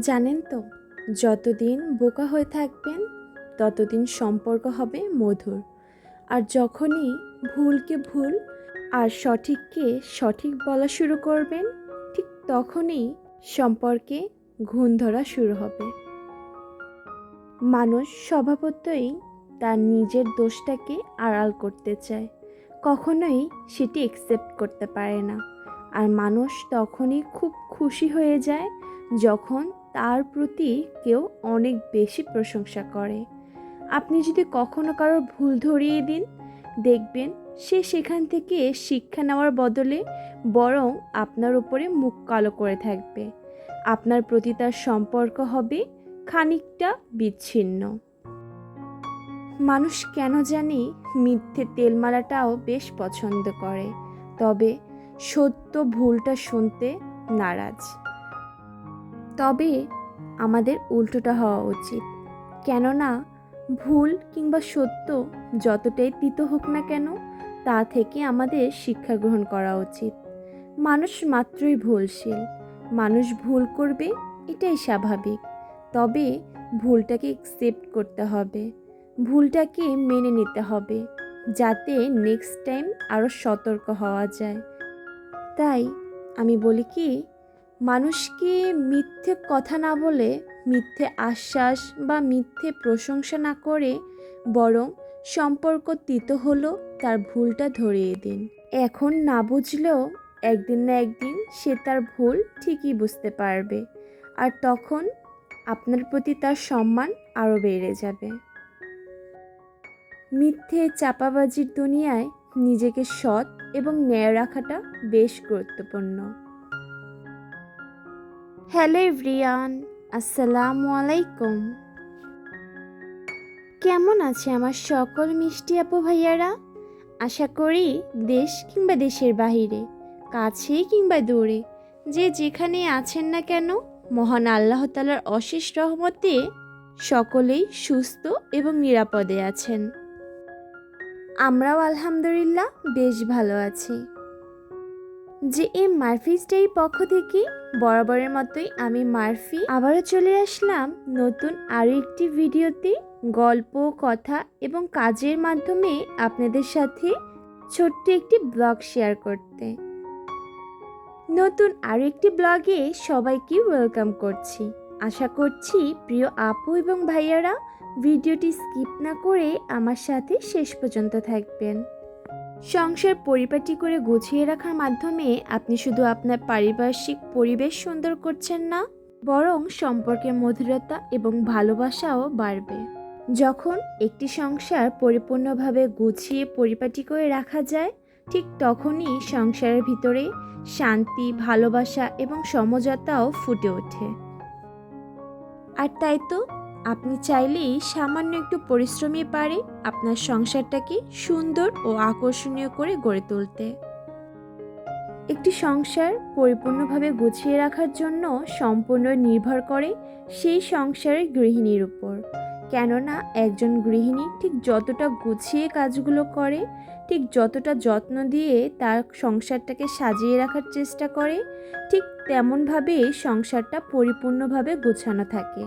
জানেন তো, যতদিন বোকা হয়ে থাকবেন, ততদিন সম্পর্ক হবে মধুর। আর যখনই ভুলকে ভুল আর সঠিককে সঠিক বলা শুরু করবেন, ঠিক তখনই সম্পর্কে ঘুণ ধরা শুরু হবে। মানুষ স্বভাবতই তার নিজের দোষটাকে আড়াল করতে চায়। কখনোই সেটি একসেপ্ট করতে পারে না। আর মানুষ তখনই খুব খুশি হয়ে যায় যখন তার প্রতি কেউ অনেক বেশি প্রশংসা করে। আপনি যদি কখনো কারোর ভুল ধরিয়ে দিন, দেখবেন সে সেখান থেকে শিক্ষা নেওয়ার বদলে বরং আপনার উপরে মুখ কালো করে থাকবে। আপনার প্রতি তার সম্পর্ক হবে খানিকটা বিচ্ছিন্ন। মানুষ কেন জানি মিথ্যে তেলমালাটাও বেশ পছন্দ করে, তবে সত্য ভুলটা শুনতে নারাজ। তবে আমাদের উল্টোটা হওয়া উচিত। কেননা ভুল কিংবা সত্য যতটাই তিত হোক না কেন, তা থেকে আমাদের শিক্ষা গ্রহণ করা উচিত। মানুষ মাত্রই ভুলশীল। মানুষ ভুল করবে, এটাই স্বাভাবিক। তবে ভুলটাকে একসেপ্ট করতে হবে। ভুলটাকে মেনে নিতে হবে, যাতে নেক্সট টাইম আরও সতর্ক হওয়া যায়। তাই আমি বলি কি মানুষকে মিথ্যে কথা না বলে, মিথ্যে আশ্বাস বা মিথ্যে প্রশংসা না করে বরং সম্পর্ক তিত হলো, তার ভুলটা ধরিয়ে দিন। এখন না বুঝলেও একদিন না একদিন সে তার ভুল ঠিকই বুঝতে পারবে আর তখন আপনার প্রতি তার সম্মান আরও বেড়ে যাবে। মিথ্যে চাপাবাজির দুনিয়ায় নিজেকে সৎ এবং ন্যায় রাখাটা বেশ গুরুত্বপূর্ণ। হ্যালো এভরিয়ান, আসসালামু আলাইকুম। কেমন আছে আমার সকল মিষ্টি আপু ভাইয়ারা? আশা করি দেশ কিংবা দেশের বাহিরে, কাছে কিংবা দূরে, যে যেখানে আছেন না কেন, মহান আল্লাহ তালার অশেষ রহমতে সকলেই সুস্থ এবং নিরাপদে আছেন। আমরাও আলহামদুলিল্লাহ বেশ ভালো আছি। যে এম মারফি স্টাই পক্ষ থেকে বরাবরের মতোই আমি মারফি। আবারও চলে আসলাম নতুন আরও একটি ভিডিওতে। গল্প, কথা এবং কাজের মাধ্যমে আপনাদের সাথে ছোট্ট একটি ব্লগ শেয়ার করতে। নতুন আরও একটি ব্লগে সবাইকে ওয়েলকাম করছি। আশা করছি প্রিয় আপু এবং ভাইয়ারা ভিডিওটি স্কিপ না করে আমার সাথে শেষ পর্যন্ত থাকবেন। সংসার পরিপাটি করে গুছিয়ে রাখার মাধ্যমে আপনি শুধু আপনার পারিপার্শ্বিক পরিবেশ সুন্দর করছেন না, বরং সম্পর্কের মধুরতা এবং ভালোবাসাও বাড়বে। যখন একটি সংসার পরিপূর্ণভাবে গুছিয়ে পরিপাটি করে রাখা যায়, ঠিক তখনই সংসারের ভিতরে শান্তি, ভালোবাসা এবং সমঝোতাও ফুটে ওঠে। আর তাই তো আপনি চাইলেই সামান্য একটু পরিশ্রমী পারে আপনার সংসারটাকে সুন্দর ও আকর্ষণীয় করে গড়ে তুলতে। একটি সংসার পরিপূর্ণভাবে গুছিয়ে রাখার জন্য সম্পূর্ণ নির্ভর করে সেই সংসারের গৃহিণীর উপর। কেননা একজন গৃহিণী ঠিক যতটা গুছিয়ে কাজগুলো করে, ঠিক যতটা যত্ন দিয়ে তার সংসারটাকে সাজিয়ে রাখার চেষ্টা করে, ঠিক তেমনভাবেই সংসারটা পরিপূর্ণভাবে গোছানো থাকে।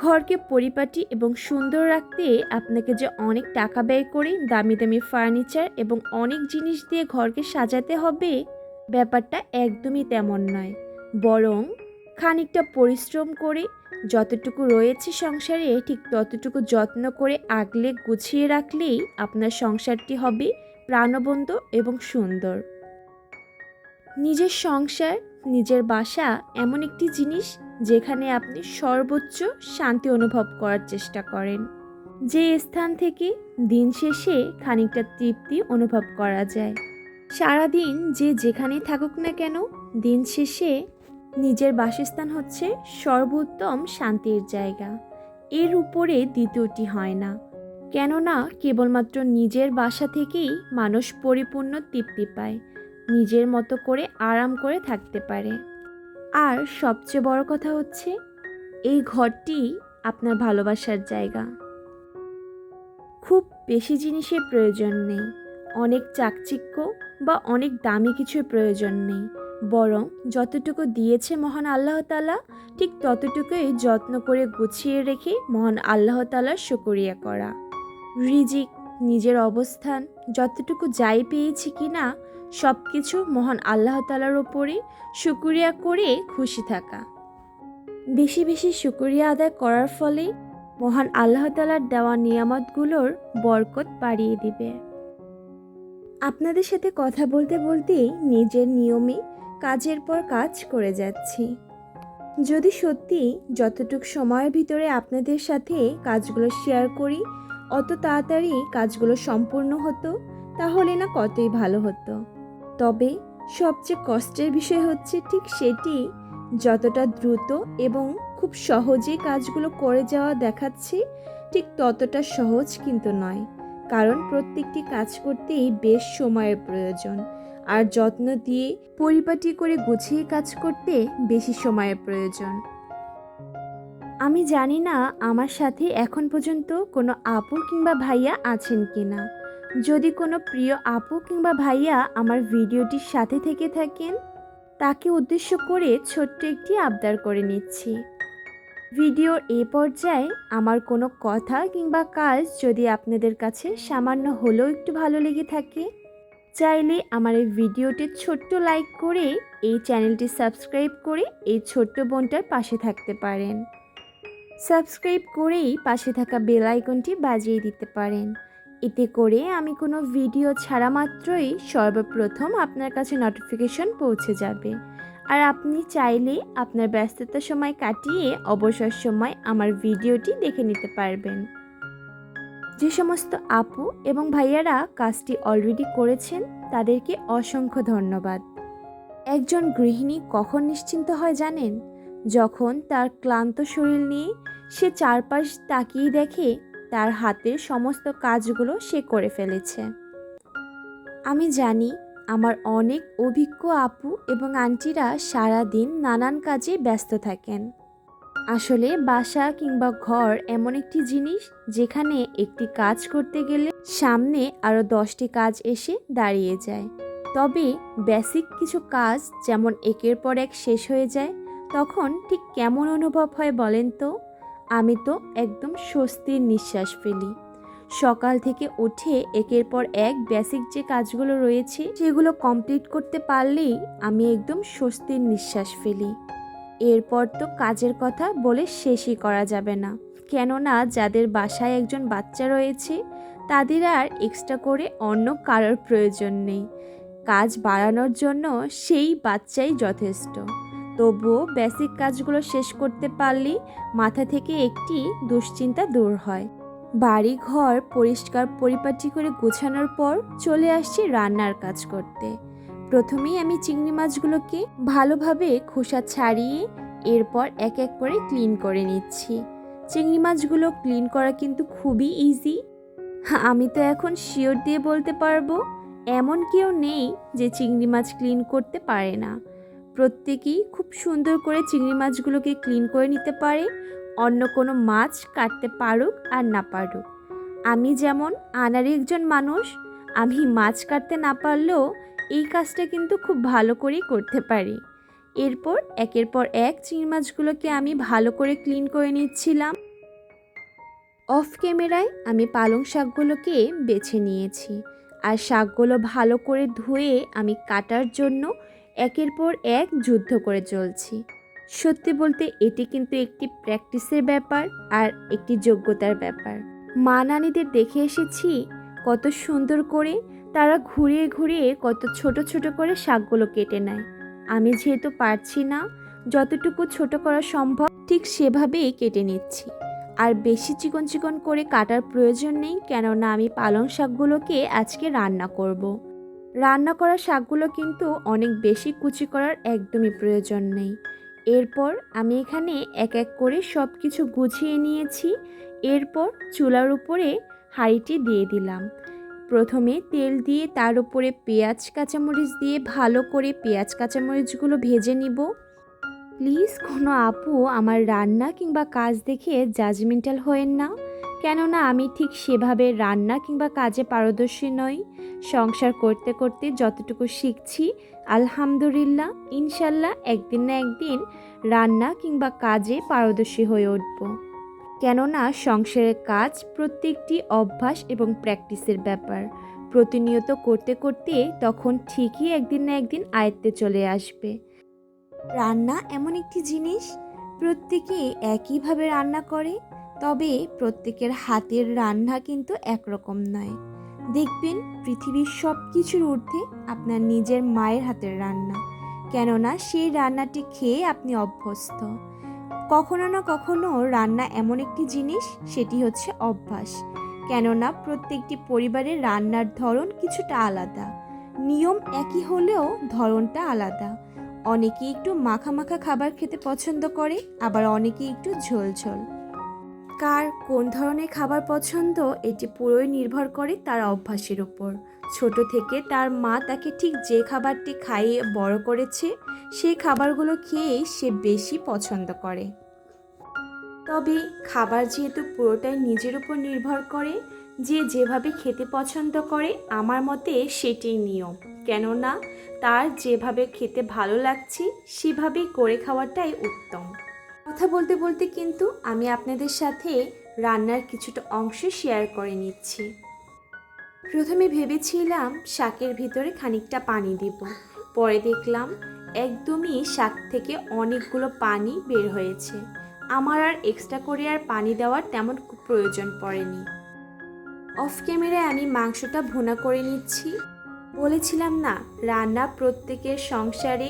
ঘরকে পরিপাটি এবং সুন্দর রাখতে আপনাকে যে অনেক টাকা ব্যয় করে দামি দামি ফার্নিচার এবং অনেক জিনিস দিয়ে ঘরকে সাজাতে হবে, ব্যাপারটা একদমই তেমন নয়। বরং খানিকটা পরিশ্রম করে যতটুকু রয়েছে সংসারে, ঠিক ততটুকু যত্ন করে আগলে গুছিয়ে রাখলেই আপনার সংসারটি হবে প্রাণবন্ত এবং সুন্দর। নিজের সংসার, নিজের বাসা এমন একটি জিনিস যেখানে আপনি সর্বোচ্চ শান্তি অনুভব করার চেষ্টা করেন। যে স্থান থেকে দিন শেষে খানিকটা তৃপ্তি অনুভব করা যায়। সারাদিন যে যেখানেই থাকুক না কেন, দিন শেষে নিজের বাসস্থান হচ্ছে সর্বোত্তম শান্তির জায়গা। এর উপরে দ্বিতীয়টি হয় না। কেননা, কেবলমাত্র নিজের বাসা থেকেই মানুষ পরিপূর্ণ তৃপ্তি পায়। নিজের মতো করে আরাম করে থাকতে পারে। আর সবচেয়ে বড় কথা হচ্ছে, এই ঘরটি আপনার ভালোবাসার জায়গা। খুব বেশি জিনিসের প্রয়োজন নেই, অনেক চাকচিক্য বা অনেক দামি কিছুর প্রয়োজন নেই, বরং যতটুকু দিয়েছে মহান আল্লাহ তালা ঠিক ততটুকুই যত্ন করে গুছিয়ে রেখে মহান আল্লাহ তালার শুকরিয়া করা। রিজিক, নিজের অবস্থান, যতটুকু যাই পেয়েছি কি না সব কিছু মহান আল্লাহ তালার ওপরে শুকরিয়া করে খুশি থাকা। বেশি বেশি শুকরিয়া আদায় করার ফলে মহান আল্লাহ তালার দেওয়া নিয়ামতগুলোর বরকত বাড়িয়ে দিবে। আপনাদের সাথে কথা বলতে বলতেই নিজের নিয়মে কাজের পর কাজ করে যাচ্ছি। যদি সত্যি যতটুক সময়ের ভিতরে আপনাদের সাথে কাজগুলো শেয়ার করি, অত তাড়াতাড়ি কাজগুলো সম্পূর্ণ হতো, তাহলে না কতই ভালো হতো। তবে সবচেয়ে কষ্টের বিষয় হচ্ছে ঠিক সেটি, যতটা দ্রুত এবং খুব সহজেই কাজগুলো করে যাওয়া দেখাচ্ছে, ঠিক ততটা সহজ কিন্তু নয়। কারণ প্রত্যেকটি কাজ করতেই বেশ সময়ের প্রয়োজন। আর যত্ন দিয়ে পরিপাটি করে গুছিয়ে কাজ করতে বেশি সময়ের প্রয়োজন। আমি জানি না আমার সাথে এখন পর্যন্ত কোনো আপু কিংবা ভাইয়া আছেন কিনা। যদি কোনো প্রিয় আপু কিংবা ভাইয়া আমার ভিডিওটির সাথে থেকে থাকেন, তাকে উদ্দেশ্য করে ছোট্ট একটি আবদার করে নিচ্ছি। ভিডিওর এ পর্যায়ে আমার কোনো কথা কিংবা কাজ যদি আপনাদের কাছে সামান্য হলেও একটু ভালো লেগে থাকে, চাইলে আমার এই ভিডিওটি ছোট্ট লাইক করে এই চ্যানেলটি সাবস্ক্রাইব করে এই ছোট্ট বোনটার পাশে থাকতে পারেন। সাবস্ক্রাইব করেই পাশে থাকা বেল আইকনটি বাজিয়ে দিতে পারেন। এতে করে আমি কোনো ভিডিও ছাড়া মাত্রই সর্বপ্রথম আপনার কাছে নোটিফিকেশন পৌঁছে যাবে। আর আপনি চাইলে আপনার ব্যস্ততার সময় কাটিয়ে অবসর সময় আমার ভিডিওটি দেখে নিতে পারবেন। যে সমস্ত আপু এবং ভাইয়ারা কাজটি অলরেডি করেছেন, তাদেরকে অসংখ্য ধন্যবাদ। একজন গৃহিণী কখন নিশ্চিন্ত হয় জানেন? যখন তার ক্লান্ত শরীর নিয়ে সে চারপাশ তাকিয়ে দেখে তার হাতের সমস্ত কাজগুলো সে করে ফেলেছে। আমি জানি, আমার অনেক অভিজ্ঞ আপু এবং আন্টিরা সারা দিন নানান কাজে ব্যস্ত থাকেন। আসলে বাসা কিংবা ঘর এমন একটি জিনিস যেখানে একটি কাজ করতে গেলে সামনে আরও দশটি কাজ এসে দাঁড়িয়ে যায়। তবে বেসিক কিছু কাজ যেমন একের পর এক শেষ হয়ে যায়, তখন ঠিক কেমন অনুভব হয় বলেন তো? আমি তো একদম স্বস্তির নিঃশ্বাস ফেলি। সকাল থেকে উঠে একের পর এক বেসিক যে কাজগুলো রয়েছে, সেগুলো কমপ্লিট করতে পারলেই আমি একদম স্বস্তির নিঃশ্বাস ফেলি। এরপর তো কাজের কথা বলে শেষই করা যাবে না। কেননা যাদের বাসায় একজন বাচ্চা রয়েছে, তাদের আর এক্সট্রা করে অন্য কারোর প্রয়োজন নেই। কাজ বাড়ানোর জন্য সেই বাচ্চাই যথেষ্ট। তবুও বেসিক কাজগুলো শেষ করতে পারলেই মাথা থেকে একটি দুশ্চিন্তা দূর হয়। বাড়ি ঘর পরিষ্কার পরিপাটি করে গোছানোর পর চলে আসছি রান্নার কাজ করতে। প্রথমেই আমি চিংড়ি মাছগুলোকে ভালোভাবে খোসা ছাড়িয়ে এরপর এক এক করে ক্লিন করে নিচ্ছি। চিংড়ি মাছগুলো ক্লিন করা কিন্তু খুবই ইজি আমি তো এখন শিওর দিয়ে বলতে পারব, এমন কেউ নেই যে চিংড়ি মাছ ক্লিন করতে পারে না। প্রত্যেকেই খুব সুন্দর করে চিংড়ি মাছগুলোকে ক্লিন করে নিতে পারে, অন্য কোনো মাছ কাটতে পারুক আর না পারুক। আমি যেমন আনারি একজন মানুষ, আমি মাছ কাটতে না পারলেও এই কাজটা কিন্তু খুব ভালো করেই করতে পারি। এরপর একের পর এক চিংড়ি মাছগুলোকে আমি ভালো করে ক্লিন করে নিচ্ছিলাম। অফ ক্যামেরায় আমি পালং শাকগুলোকে বেছে নিয়েছি। আর শাকগুলো ভালো করে ধুয়ে আমি কাটার জন্য একের পর এক যুদ্ধ করে চলছি। সত্যি বলতে এটি কিন্তু একটি প্র্যাকটিসের ব্যাপার আর একটি যোগ্যতার ব্যাপার। মা নানিদের দেখে এসেছি কত সুন্দর করে তারা ঘুরিয়ে ঘুরিয়ে কত ছোট ছোট করে শাকগুলো কেটে নেয়। আমি যেহেতু পারছি না যতটুকু ছোট করা সম্ভব ঠিক সেভাবেই কেটে নিচ্ছি। আর বেশি চিকন চিকন করে কাটার প্রয়োজন নেই কেননা আমি পালং শাকগুলোকে আজকে রান্না করব। রান্না করা শাকগুলো কিন্তু অনেক বেশি কুচি করার একদমই প্রয়োজন নেই। এরপর আমি এখানে এক এক করে সব কিছু গুছিয়ে নিয়েছি। এরপর চুলার উপরে হাঁড়িটি দিয়ে দিলাম। প্রথমে তেল দিয়ে তার উপরে পেঁয়াজ, কাঁচামরিচ দিয়ে ভালো করে পেঁয়াজ, কাঁচামরিচগুলো ভেজে নিব। প্লিজ কোনো আপু আমার রান্না কিংবা কাজ দেখে জাজমেন্টাল হয়েন না। কেননা আমি ঠিক সেভাবে রান্না কিংবা কাজে পারদর্শী নই। সংসার করতে করতে যতটুকু শিখছি, আলহামদুলিল্লাহ, ইনশাল্লাহ একদিন না একদিন রান্না কিংবা কাজে পারদর্শী হয়ে উঠব। কেননা সংসারের কাজ প্রত্যেকটি অভ্যাস এবং প্র্যাকটিসের ব্যাপার। প্রতিনিয়ত করতে করতে তখন ঠিকই একদিন না একদিন আয়ত্তে চলে আসবে। রান্না এমন একটি জিনিস, প্রত্যেকে একইভাবে রান্না করে। তবে প্রত্যেকের হাতের রান্না কিন্তু একরকম নয়। দেখবেন পৃথিবীর সব কিছুর ঊর্ধ্বে আপনার নিজের মায়ের হাতের রান্না, কেননা সেই রান্নাটি খেয়ে আপনি অভ্যস্ত। কখনো না কখনো রান্না এমন একটি জিনিস, সেটি হচ্ছে অভ্যাস। কেননা প্রত্যেকটি পরিবারের রান্নার ধরন কিছুটা আলাদা। নিয়ম একই হলেও ধরনটা আলাদা। অনেকেই একটু মাখা মাখা খাবার খেতে পছন্দ করে, আবার অনেকেই একটু ঝোল ঝোল কার, কোন ধরনের খাবার পছন্দ, এটি পুরোই নির্ভর করে তার অভ্যাসের উপর। ছোট থেকে তার মা তাকে ঠিক যে খাবারটি খাইয়ে বড় করেছে সেই খাবারগুলো খেয়েই সে বেশি পছন্দ করে। তবে খাবার যেহেতু পুরোটাই নিজের উপর নির্ভর করে, যে যেভাবে খেতে পছন্দ করে, আমার মতে সেটাই নিয়ম। কেননা, তার যেভাবে খেতে ভালো লাগছে, সেভাবেই করে খাওয়াটাই উত্তম। কথা বলতে বলতে কিন্তু আমি আপনাদের সাথে রান্নার কিছুটা অংশ শেয়ার করে নিচ্ছি। প্রথমে ভেবেছিলাম শাকের ভিতরে খানিকটা পানি দিব। পরে দেখলাম একদমই শাক থেকে অনেকগুলো পানি বের হয়েছে। আমার আর এক্সট্রা করে আর পানি দেওয়ার তেমন প্রয়োজন পড়েনি। অফ ক্যামেরায় আমি মাংসটা ভুনা করে নিচ্ছি। বলেছিলাম না, রান্না প্রত্যেকের সংসারে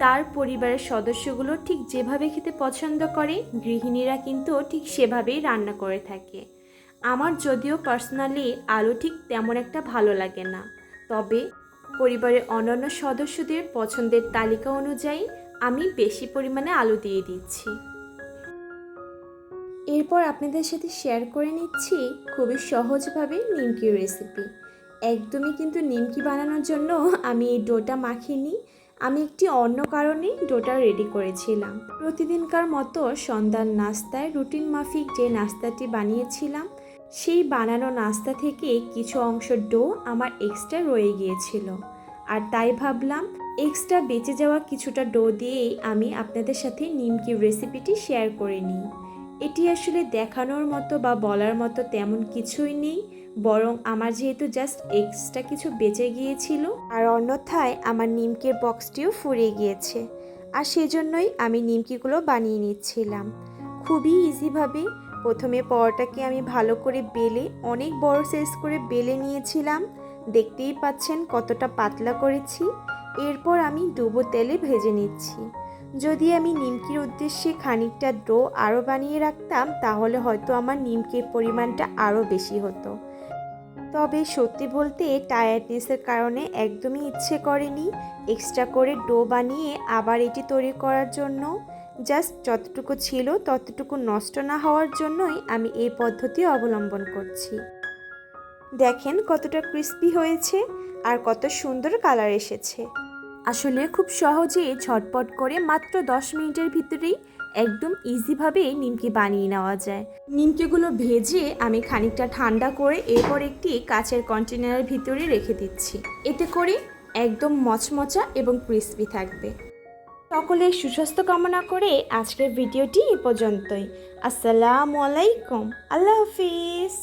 তার পরিবারের সদস্যগুলো ঠিক যেভাবে খেতে পছন্দ করে, গৃহিণীরা কিন্তু ঠিক সেভাবেই রান্না করে থাকে। আমার যদিও পার্সোনালি আলু ঠিক তেমন একটা ভালো লাগে না। তবে পরিবারের অন্যান্য সদস্যদের পছন্দের তালিকা অনুযায়ী আমি বেশি পরিমাণে আলু দিয়ে দিচ্ছি। এরপর আপনাদের সাথে শেয়ার করে নিচ্ছি খুবই সহজভাবে নিমকি রেসিপি একদমই কিন্তু নিমকি বানানোর জন্য আমি এই ডোটা মাখিনি। আমি একটি অন্য কারণে ডোটা রেডি করেছিলাম। প্রতিদিনকার মতো সন্ধ্যার নাস্তায় রুটিন মাফিক যে নাস্তাটি বানিয়েছিলাম, সেই বানানো নাস্তা থেকে কিছু অংশ ডো আমার এক্সট্রা রয়ে গিয়েছিল। আর তাই ভাবলাম, এক্সট্রা বেঁচে যাওয়া কিছুটা ডো দিয়েই আমি আপনাদের সাথে নিমকি রেসিপিটি শেয়ার করে নিই। এটি আসলে দেখানোর মতো বা বলার মতো তেমন কিছুই নেই। বরং আমার যেহেতু জাস্ট এক্সট্রা কিছু বেঁচে গিয়েছিল, আর অন্যথায় আমার নিমকির বক্সটিও ফুরিয়ে গিয়েছে, আর সেজন্যই আমি নিমকিগুলো বানিয়ে নিচ্ছিলাম। খুবই ইজিভাবে প্রথমে পরোটাকে আমি ভালো করে বেলে, অনেক বড় সাইজ করে বেলে নিয়েছিলাম। দেখতেই পাচ্ছেন কতটা পাতলা করেছি। এরপর আমি ডুবো তেলে ভেজে নিচ্ছি। যদি আমি নিমকির উদ্দেশ্যে খানিকটা ডো আরও বানিয়ে রাখতাম, তাহলে হয়তো আমার নিমকির পরিমাণটা আরও বেশি হতো। তবে সত্যি বলতে টায়ার্ডনেসের কারণে একদমই ইচ্ছে করেনি। এক্সট্রা করে ডো বানিয়ে আবার এটি তৈরি করার জন্য। জাস্ট যতটুকু ছিল ততটুকু নষ্ট না হওয়ার জন্যই আমি এই পদ্ধতি অবলম্বন করছি। দেখেন কতটা ক্রিস্পি হয়েছে আর কত সুন্দর কালার এসেছে। আসলে খুব সহজেই ঝটপট করে মাত্র দশ মিনিটের ভিতরেই একদম ইজিভাবে নিমকি বানিয়ে নেওয়া যায়। নিমকিগুলো ভেজে আমি খানিকটা ঠান্ডা করে এরপর একটি কাচের কন্টেনারের ভিতরে রেখে দিচ্ছি। এতে করে একদম মচমচা এবং ক্রিস্পি থাকবে। সকলের সুস্বাস্থ্য কামনা করে আজকের ভিডিওটি এ পর্যন্তই। আসসালামু আলাইকুম। আল্লাহ হাফিজ।